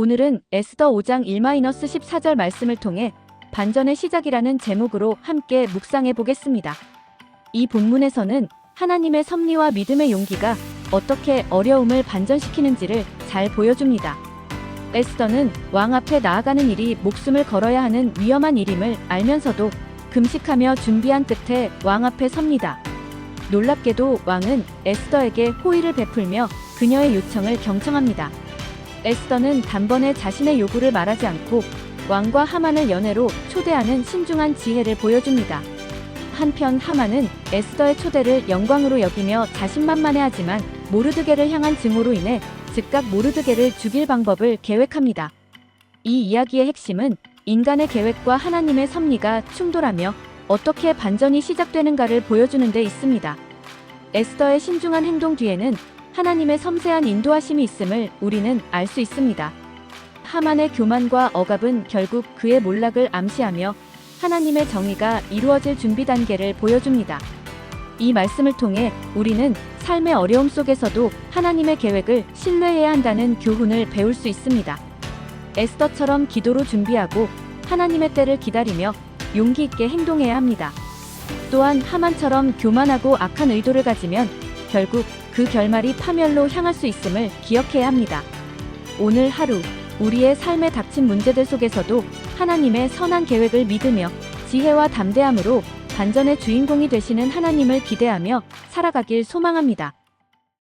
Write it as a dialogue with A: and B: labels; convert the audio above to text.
A: 오늘은 에스더 5장 1-14절 말씀을 통해 반전의 시작이라는 제목으로 함께 묵상해 보겠습니다. 이 본문에서는 하나님의 섭리와 믿음의 용기가 어떻게 어려움을 반전시키는지를 잘 보여줍니다. 에스더는 왕 앞에 나아가는 일이 목숨을 걸어야 하는 위험한 일임을 알면서도 금식하며 준비한 끝에 왕 앞에 섭니다. 놀랍게도 왕은 에스더에게 호의를 베풀며 그녀의 요청을 경청합니다. 에스더는 단번에 자신의 요구를 말하지 않고 왕과 하만을 연애로 초대하는 신중한 지혜를 보여줍니다. 한편 하만은 에스더의 초대를 영광으로 여기며 자신만만해하지만 모르드게를 향한 증오로 인해 즉각 모르드게를 죽일 방법을 계획합니다. 이 이야기의 핵심은 인간의 계획과 하나님의 섭리가 충돌하며 어떻게 반전이 시작되는가를 보여주는 데 있습니다. 에스더의 신중한 행동 뒤에는 하나님의 섬세한 인도하심이 있음을 우리는 알 수 있습니다. 하만의 교만과 억압은 결국 그의 몰락을 암시하며 하나님의 정의가 이루어질 준비 단계를 보여줍니다. 이 말씀을 통해 우리는 삶의 어려움 속에서도 하나님의 계획을 신뢰해야 한다는 교훈을 배울 수 있습니다. 에스더처럼 기도로 준비하고 하나님의 때를 기다리며 용기 있게 행동해야 합니다. 또한 하만처럼 교만하고 악한 의도를 가지면 결국 그 결말이 파멸로 향할 수 있음을 기억해야 합니다. 오늘 하루 우리의 삶에 닥친 문제들 속에서도 하나님의 선한 계획을 믿으며 지혜와 담대함으로 반전의 주인공이 되시는 하나님을 기대하며 살아가길 소망합니다.